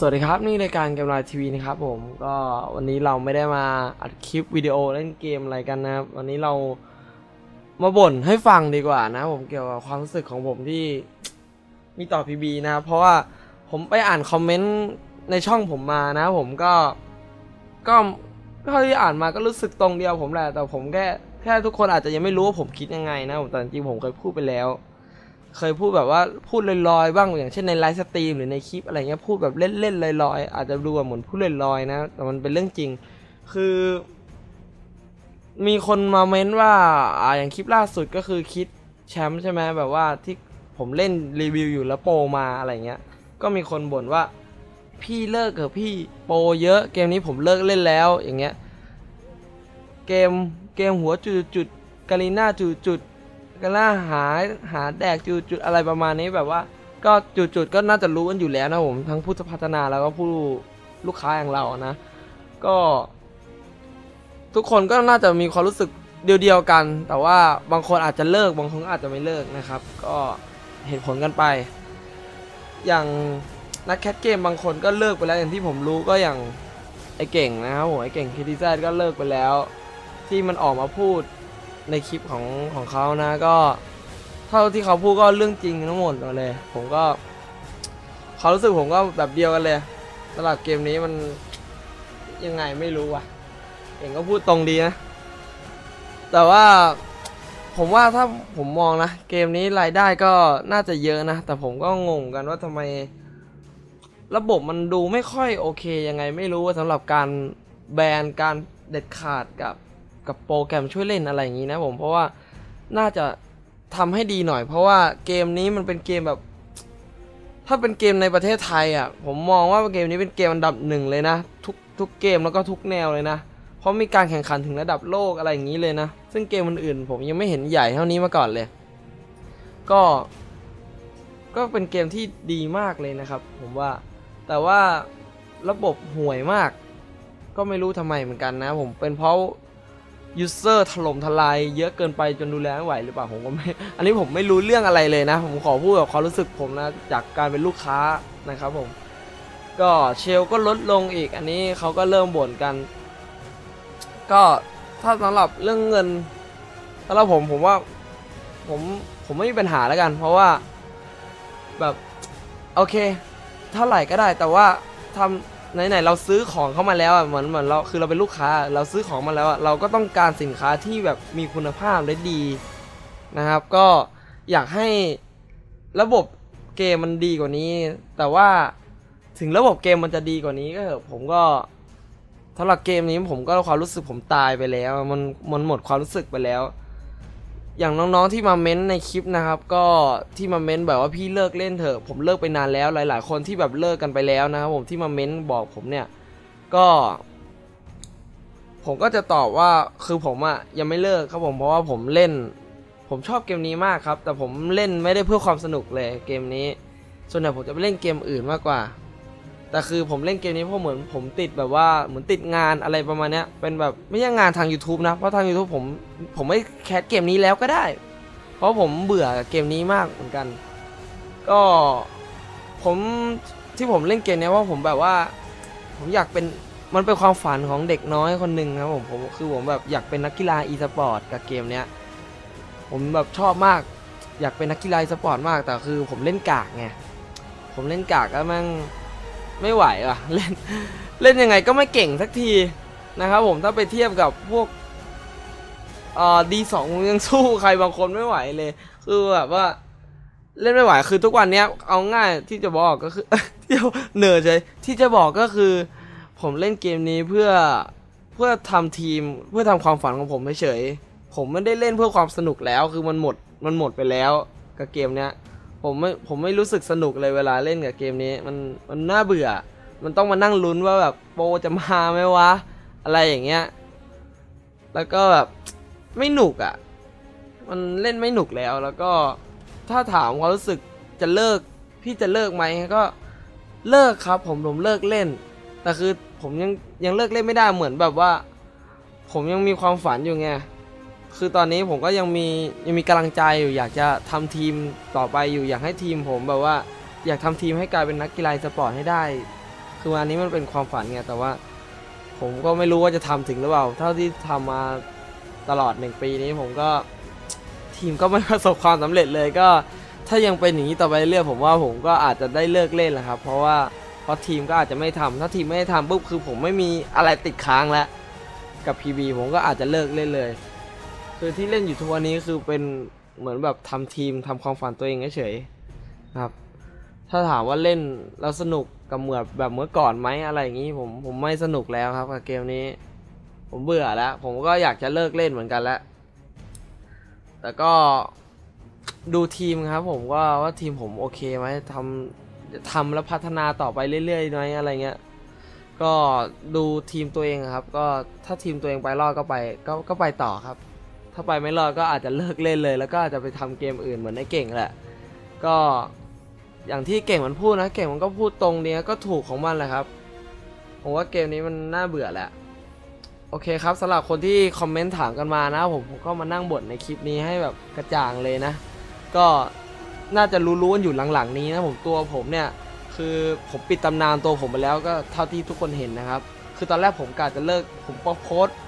สวัสดีครับ นี่รายการเกมไลน์ทีวีนะครับผมก็วันนี้เราไม่ได้มาอัดคลิปวิดีโอเล่นเกมอะไรกันนะครับ วันนี้เรามาบ่นให้ฟังดีกว่านะ ผมเกี่ยวกับความรู้สึกของผมที่มีต่อพีบีนะครับเพราะว่าผมไปอ่านคอมเมนต์ในช่องผมมานะ ผมก็ก็เท่าที่อ่านมาก็รู้สึกตรงเดียวผมแหละแต่ผมแค่แค่ทุกคนอาจจะยังไม่รู้ว่าผมคิดยังไงนะผมแต่จริงผมเคยพูดไปแล้ว เคยพูดแบบว่าพูดลอยๆบ้างอย่างเช่นในไลฟ์สตรีมหรือในคลิปอะไรเงี้ยพูดแบบเล่นๆลอยๆอาจจะดูแบบเหมือนพูดลอยๆนะ แต่มันเป็นเรื่องจริง คือ มีคนมาเม้นว่าอ่าอย่างคลิปล่าสุดก็คือคิดแชมป์ใช่ไหมแบบว่าที่ผมเล่นรีวิวอยู่แล้วโปรมาอะไรเงี้ย ก็มีคนบ่นว่า พี่เลิกเถอะพี่โปรเยอะเกมนี้ผมเลิกเล่นแล้วอย่างเงี้ย เกมเกมหัวจุดจุดกาลีน่าจุดจุด กาล่าหาหาแดกจุดจุดอะไรประมาณนี้แบบว่า ก็จุดจุดก็น่าจะรู้กันอยู่แล้วนะผมทั้งผู้พัฒนาแล้วก็ผู้ลูกค้าอย่างเรานะ ก็ ทุกคนก็น่าจะมีความรู้สึกเดียวๆกัน แต่ว่าบางคนอาจจะเลิกบางคนอาจจะไม่เลิกนะครับ ก็เหตุผลกันไป อย่างนักแคทเกมบางคนก็เลิกไปแล้วอย่างที่ผมรู้ก็อย่างไอเก่งนะครับผมไอเก่งคิติแซก็เลิกไปแล้ว ที่มันออกมาพูด ในคลิปของของเขานะก็ เท่าที่เขาพูดก็เรื่องจริงทั้งหมดเลย ผมก็เขารู้สึกผมก็แบบเดียวกันเลยสำหรับเกมนี้มันยังไงไม่รู้ว่ะเองก็พูดตรงดีนะ แต่ว่าผมว่าถ้าผมมองนะ เกมนี้รายได้ก็น่าจะเยอะนะ แต่ผมก็งงกันว่าทำไม ระบบมันดูไม่ค่อยโอเคยังไงไม่รู้ว่าสำหรับการแบนการเด็ดขาดกับ กับโปรแกรมช่วยเล่นอะไรอย่างนี้นะผมเพราะว่าน่าจะทำให้ดีหน่อย เพราะว่าเกมนี้มันเป็นเกมแบบ ถ้าเป็นเกมในประเทศไทยอะ ผมมองว่าเกมนี้เป็นเกมอันดับหนึ่งเลยนะ ทุกทุกเกมแล้วก็ทุกแนวเลยนะ เพราะมีการแข่งขันถึงระดับโลกอะไรอย่างนี้เลยนะ ซึ่งเกมอื่นๆผมยังไม่เห็นใหญ่เท่านี้มาก่อนเลย ก็ ก็เป็นเกมที่ดีมากเลยนะครับ ผมว่า แต่ว่าระบบห่วยมาก ก็ไม่รู้ทำไมเหมือนกันนะ ผมเป็นเพราะ ยูเซอร์ถล่มทลายเยอะเกินไปจนดูแลไม่ไหวหรือเปล่าผมก็ไม่อันนี้ผมไม่รู้เรื่องอะไรเลยนะ ผมขอพูดแบบความรู้สึกผมนะจากการเป็นลูกค้านะครับผม ก็เชลก็ลดลงอีก อันนี้เขาก็เริ่มบ่นกัน ก็ถ้าสำหรับเรื่องเงินสำหรับผมผมว่าผมผมไม่มีปัญหาแล้วกัน เพราะว่าแบบโอเค เท่าไหร่ก็ได้แต่ว่าทำ ไหนๆเราซื้อของเข้ามาแล้วอะเหมือนเหมือนเราคือเราเป็นลูกค้า เราซื้อของมาแล้วอะเราก็ต้องการสินค้าที่แบบมีคุณภาพและดีนะครับ ก็อยากให้ระบบเกมมันดีกว่านี้ แต่ว่าถึงระบบเกมมันจะดีกว่านี้ก็เถอะผมก็สำหรับเกมนี้ผมก็ความรู้สึกผมตายไปแล้ว มันมันหมดความรู้สึกไปแล้ว อย่างน้องๆที่มาเม้นในคลิปนะครับ ก็ที่มาเม้นแบบว่าพี่เลิกเล่นเถอะผมเลิกไปนานแล้วหลาย ๆ คนที่แบบเลิกกันไปแล้วนะครับผมที่มาเม้นบอกผมเนี่ย ก็ ผมก็จะตอบว่าคือผมอะยังไม่เลิกครับผมเพราะว่าผมเล่น ผมชอบเกมนี้มากครับ แต่ผมเล่นไม่ได้เพื่อความสนุกเลยเกมนี้ ส่วนใหญ่ผมจะไปเล่นเกมอื่นมากกว่า แต่คือผมเล่นเกมนี้เพราะเหมือนผมติดแบบว่าเหมือนติดงานอะไรประมาณเนี้ยเป็นแบบไม่ใช่งานทาง YouTube นะ เพราะทาง YouTube ผมผมไม่แคสเกมนี้แล้วก็ได้ เพราะผมเบื่อเกมนี้มากเหมือนกัน ก็ผมที่ผมเล่นเกมเนี้ยเพราะผมแบบว่า ผมอยากเป็นมันเป็นความฝันของเด็กน้อยคนหนึ่งครับผมผมคือผมแบบอยากเป็นนักกีฬาอีสปอร์ตกับเกมเนี้ยผมแบบชอบมาก อยากเป็นนักกีฬาอีสปอร์ตมากแต่คือผมเล่นกากไงผมเล่นกากก็แม่ง ไม่ไหวว่ะเล่นเล่นยังไงก็ไม่เก่งสักทีนะครับผมถ้าไปเทียบกับพวกเอ่อดีสองยังสู้ใครบางคนไม่ไหวเลย คือแบบว่าเล่นไม่ไหวคือทุกวันเนี้ยเอาง่ายที่จะบอกก็คือที่เหนื่อยใจที่จะบอกก็คือ ผมเล่นเกมนี้เพื่อเพื่อทำทีมเพื่อทำความฝันของผมเฉยผมไม่ได้เล่นเพื่อความสนุกแล้ว คือมันหมดมันหมดไปแล้วกับเกมเนี้ย ผมไม่ผมไม่รู้สึกสนุกเลยเวลาเล่นกับเกมนี้ มันมันน่าเบื่อ มันต้องมานั่งลุ้นว่าแบบโปรจะมาไหมวะ อะไรอย่างเงี้ย แล้วก็แบบไม่หนุกอะ่ะ มันเล่นไม่หนุกแล้วแล้วก็ถ้าถามความรู้สึกจะเลิกพี่จะเลิกไหมก็เลิกครับผมผมเลิกเล่น แต่คือผมยังยังเลิกเล่นไม่ได้เหมือนแบบว่า ผมยังมีความฝันอยู่ไง คือตอนนี้ผมก็ยังมียังมีกำลังใจอยู่อยากจะทำทีมต่อไปอยู่อยากให้ทีมผมแบบว่า อยากทำทีมให้กลายเป็นนักกีฬาสปอร์ตให้ได้ คือวันนี้มันเป็นความฝันไงแต่ว่า ผมก็ไม่รู้ว่าจะทำถึงหรือเปล่า เท่าที่ทำมาตลอดหนึ่งปีนี้ผมก็ ทีมก็ไม่ประสบความสำเร็จเลยก็ ถ้ายังเป็นอย่างนี้ต่อไปเรื่อยผมว่าผมก็อาจจะได้เลิกเล่นแหละครับ เพราะว่าเพราะทีมก็อาจจะไม่ทำถ้าทีมไม่ได้ทำปุ๊บคือผมไม่มีอะไรติดค้างแล้วกับ PB ผมก็อาจจะเลิกเล่นเลย คือที่เล่นอยู่ทุกวันนี้คือเป็นเหมือนแบบทำทีมทำความฝันตัวเองเฉยๆนะครับ ถ้าถามว่าเล่นแล้วสนุกกับเหมือนแบบเมื่อก่อนไหมอะไรอย่างนี้ผมผมไม่สนุกแล้วครับกับเกมนี้ ผมเบื่อแล้ว ผมก็อยากจะเลิกเล่นเหมือนกันแล้วแต่ก็ดูทีมครับ ผมว่าว่าทีมผมโอเคไหมทำทำแล้วพัฒนาต่อไปเรื่อยๆไหมอะไรเงี้ยก็ดูทีมตัวเองครับ ก็ถ้าทีมตัวเองไปรอดก็ไปก็ก็ไปต่อครับ ถ้าไปไม่รอดก็อาจจะเลิกเล่นเลย แล้วก็อาจจะไปทำเกมอื่นเหมือนไอ้เก่งแหละ ก็อย่างที่เก่งมันพูดนะเก่งมันก็พูดตรงเนี้ยก็ถูกของมันแหละครับผมว่าเกมนี้มันน่าเบื่อแหละโอเคครับสำหรับคนที่คอมเมนต์ถามกันมานะผมผมก็มานั่งบ่นในคลิปนี้ให้แบบกระจ่างเลยนะ ก็น่าจะรู้ๆกันอยู่หลังๆ นี้นะผมตัวผมเนี่ย คือผมปิดตำนานตัวผมไปแล้วก็เท่าที่ทุกคนเห็นนะครับ คือตอนแรกผมกะจะเลิกผมโพส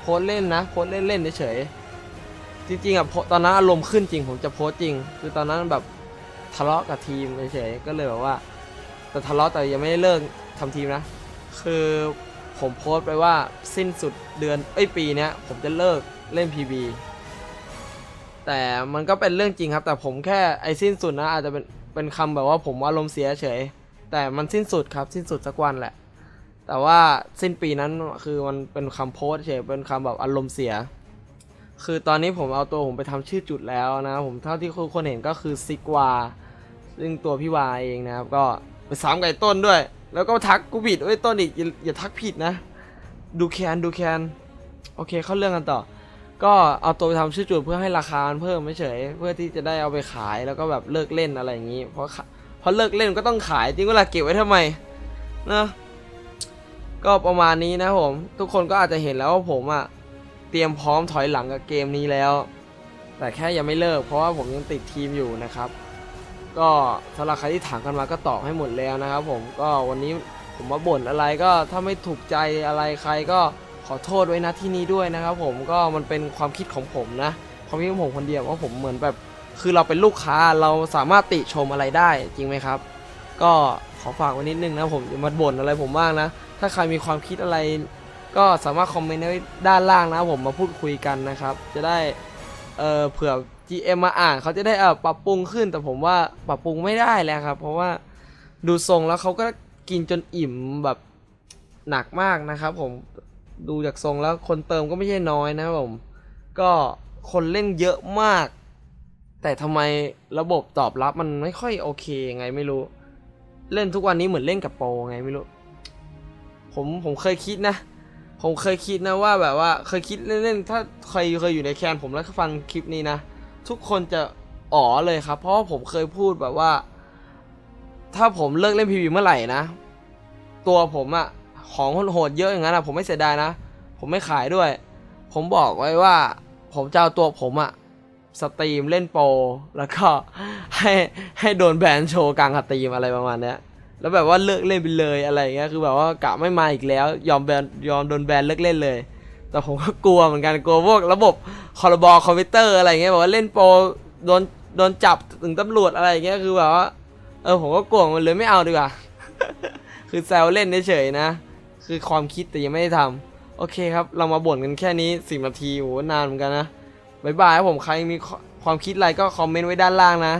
โพส์เล่นนะโพส์เล่นๆเฉยๆ จริงๆอะโพสต์ตอนนั้นอารมณ์ขึ้นจริงผมจะโพสต์จริง คือตอนนั้นแบบทะเลาะกับทีมเฉยๆก็เลยแบบว่า แต่ทะเลาะแต่ยังไม่ได้เลิกทำทีมนะ คือผมโพสต์ไปว่าสิ้นสุดเดือนเอ้ยปีเนี้ยผมจะเลิกเล่น PB แต่มันก็เป็นเรื่องจริงครับ แต่ผมแค่ไอ้สิ้นสุดนะอาจจะเป็นเป็นคำแบบว่าผมอารมณ์เสียเฉย แต่มันสิ้นสุดครับสิ้นสุดสักวันแหละ แต่ว่าสิ้นปีนั้นคือมันเป็นคำโพสต์เฉยเป็นคำแบบอารมณ์เสีย คือตอนนี้ผมเอาตัวผมไปทำชื่อจุดแล้วนะผมเท่าที่ทุกคนเห็นก็คือซิกวาซึ่งตัวพี่วาเองนะครับ ก็ไปสามไก่ต้นด้วย แล้วก็ทักกูผิดเอ้ยต้นอีกอย่าทักผิดนะ ดูแคนดูแคนโอเคเข้าเรื่องกันต่อ ก็เอาตัวไปทำชื่อจุดเพื่อให้ราคาเพิ่มไม่เฉยเพื่อที่จะได้เอาไปขายแล้วก็แบบเลิกเล่นอะไรอย่างนี้ เพราะเพราะเลิกเล่นก็ต้องขายจริงเวลาเก็บไว้ทำไมนะก็ประมาณนี้นะผม ทุกคนก็อาจจะเห็นแล้วว่าผมอะ เตรียมพร้อมถอยหลังกับเกมนี้แล้ว แต่แค่ยังไม่เลิก เพราะว่าผมยังติดทีมอยู่นะครับ ก็สำหรับใครที่ถามกันมาก็ตอบให้หมดแล้วนะครับ ผมก็วันนี้ผมมาบ่นอะไรก็ถ้าไม่ถูกใจอะไรใครก็ขอโทษไว้นะที่นี้ด้วยนะครับ ผมก็มันเป็นความคิดของผมนะความคิดของผมคนเดียวว่าผมเหมือนแบบ คือเราเป็นลูกค้าเราสามารถติชมอะไรได้จริงไหมครับ ก็ขอฝากไว้นิดนึงนะผมอย่ามาบ่นอะไรผมมากนะ ถ้าใครมีความคิดอะไร ก็สามารถคอมเมนต์ไว้ด้านล่างนะผมมาพูดคุยกันนะครับ จะได้เออเผื่อ GM มาอ่านเขาจะได้เออปรับปรุงขึ้น แต่ผมว่าปรับปรุงไม่ได้แล้วครับ เพราะว่าดูทรงแล้วเขาก็กินจนอิ่มแบบหนักมากนะครับผมดูจากทรงแล้วคนเติมก็ไม่ใช่น้อยนะครับผม ก็คนเล่นเยอะมาก แต่ทำไมระบบตอบรับมันไม่ค่อยโอเคยังไงไม่รู้ เล่นทุกวันนี้เหมือนเล่นกับโปรไงไม่รู้ ผมผมเคยคิดนะ ผมเคยคิดนะว่าแบบว่าเคยคิดเล่นๆถ้าใครเคยอยู่ในแคนผมแล้วฟังคลิปนี้นะ ทุกคนจะอ๋อเลยครับ เพราะว่าผมเคยพูดแบบว่า ถ้าผมเลิกเล่นพีวีเมื่อไหร่นะ ตัวผมอะของโหดๆเยอะอย่างนั้นอะผมไม่เสียดายนะ ผมไม่ขายด้วย ผมบอกไว้ว่า ผมจะเอาตัวผมอะสตรีมเล่นโปรแล้วก็ให้ให้โดนแบนโชว์กลางสตรีมอะไรประมาณเนี้ย แล้วแบบว่าเลิกเล่นไปเลยอะไรเงี้ยคือแบบว่ากะไม่มาอีกแล้ว ยอมแบนยอมโดนแบนเลิกเล่นเลย แต่ผมก็กลัวเหมือนกันกลัวพวกระบบคอร์บอคอมพิวเตอร์อะไรเงี้ยบอกว่าเล่นโปรโดนโดนจับถึงตำรวจอะไรเงี้ยคือแบบว่าเออผมก็กลัวมันเลยไม่เอาดีกว่า คือแซวเล่นเฉยๆนะ คือความคิดแต่ยังไม่ได้ทำโอเคครับ เรามาบ่นกันแค่นี้สิบนาทีโหนานเหมือนกันนะบายบายครับผมใครมีความคิดอะไรก็คอมเมนต์ไว้ด้านล่างนะ